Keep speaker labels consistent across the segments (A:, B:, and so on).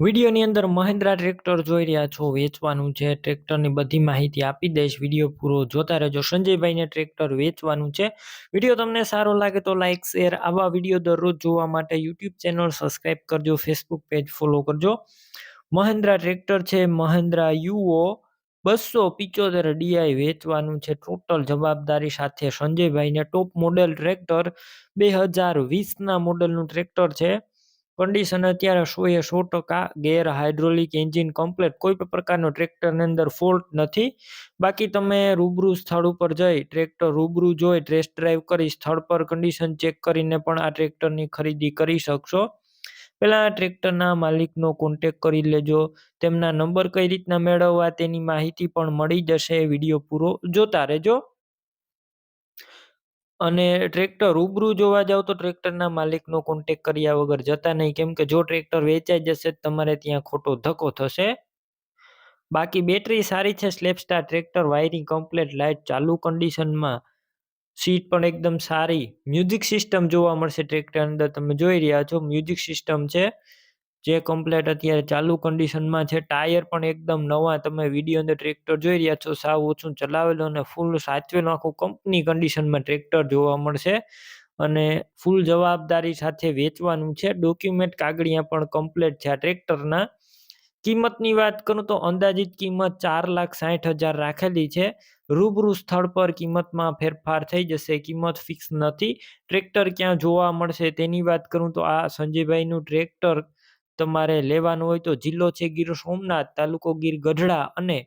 A: વિડીયોની અંદર મહિન્દ્રા ટ્રેક્ટર જોઈ રહ્યા છો, વેચવાનું છે. ટ્રેક્ટરની બધી માહિતી આપી દઈશ. વીડિયો પૂરો જોતા રહેજો. સંજયભાઈને ટ્રેક્ટર વેચવાનું છે. વીડિયો તમને સારો લાગે તો લાઇક શેર, આવા વીડિયો દરરોજ જોવા માટે યુટ્યુબ ચેનલ સબસ્ક્રાઈબ કરજો, ફેસબુક પેજ ફોલો કરજો. મહિન્દ્રા ટ્રેક્ટર છે. મહિન્દ્રા યુઓ બસો પિચોતેર ડીઆઈ વેચવાનું છે. ટોટલ જવાબદારી સાથે સંજયભાઈને ટોપ મોડેલ ટ્રેક્ટર બે હજાર વીસના મોડેલનું ટ્રેક્ટર છે. કન્ડિશન અત્યારે સો એ સો ટકા ગેર હાઇડ્રોલિક એન્જિન કમ્પ્લેટ કોઈ પણ પ્રકારનો ટ્રેક્ટરની અંદર ફોલ્ટ નથી. બાકી તમે રૂબરૂ સ્થળ ઉપર જઈ ટ્રેક્ટર રૂબરૂ જોઈ ટેસ્ટ ડ્રાઈવ કરી, સ્થળ પર કન્ડિશન ચેક કરીને પણ આ ટ્રેક્ટરની ખરીદી કરી શકશો. પહેલાં ટ્રેક્ટરના માલિકનો કોન્ટેક કરી લેજો. તેમના નંબર કઈ રીતના મેળવવા તેની માહિતી પણ મળી જશે. વીડિયો પૂરો જોતા રહેજો. અને ટ્રેક્ટર રૂબરૂ જોવા જાવ તો ટ્રેક્ટરના માલિકનો કોન્ટેક કર્યા વગર જતા નહીં. કેમ કે જો ટ્રેક્ટર વેચાઈ જશે તમારે ત્યાં ખોટો ધક્કો થશે. બાકી બેટરી સારી છે સ્લેપસ્ટાર ટ્રેક્ટર વાયરિંગ કમ્પ્લેટ લાઇટ ચાલુ કન્ડિશનમાં સીટ પણ એકદમ સારી. મ્યુઝિક સિસ્ટમ જોવા મળશે ટ્રેક્ટર અંદર. તમે જોઈ રહ્યા છો મ્યુઝિક સિસ્ટમ છે. જે કમ્પ્લેટ અત્યારે ચાલુ કન્ડિશનમાં છે ટાયર પણ એકદમ નવા તમે વીડિયો અંદર ટ્રેક્ટર જોઈ રહ્યા છો, સાવ ઓછું ચલાવેલું અને ફૂલ સાચવેલું આખું કંપની કન્ડિશનમાં ટ્રેક્ટર જોવા મળશે. અને ફૂલ જવાબદારી સાથે વેચવાનું છે ડોક્યુમેન્ટ કાગળિયા પણ કમ્પ્લેટ છે આ ટ્રેક્ટરના કિંમતની વાત કરું તો અંદાજિત કિંમત ચાર લાખ સાઠ હજાર રાખેલી છે. રૂબરૂ સ્થળ પર કિંમતમાં ફેરફાર થઈ જશે, કિંમત ફિક્સ નથી. ટ્રેક્ટર ક્યાં જોવા મળશે તેની વાત કરું તો આ સંજયભાઈનું ટ્રેક્ટર તમારે લેવાનું હોય તો જિલ્લો છે ગીર સોમનાથ, તાલુકો ગીર ગઢડા અને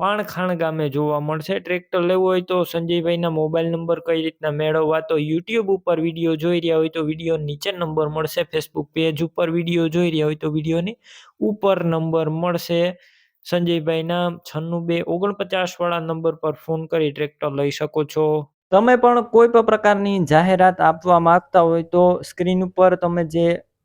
A: પાણખાણ ગામે જોવા મળશે. ટ્રેક્ટર લેવું હોય તો સંજયભાઈના મોબાઈલ નંબર કઈ રીતના મેળવવા તો યુટ્યુબ ઉપર વીડિયો જોઈ રહ્યા હોય તો વીડિયો નીચે નંબર મળશે. ફેસબુક પેજ ઉપર વીડિયો જોઈ રહ્યા હોય તો વિડીયોની ઉપર નંબર મળશે. સંજયભાઈના છન્નું બે ઓગણપચાસ વાળા નંબર પર ફોન કરી ટ્રેક્ટર લઈ શકો છો. તમે પણ કોઈ પણ પ્રકારની જાહેરાત આપવા માંગતા હોય તો સ્ક્રીન ઉપર તમે જે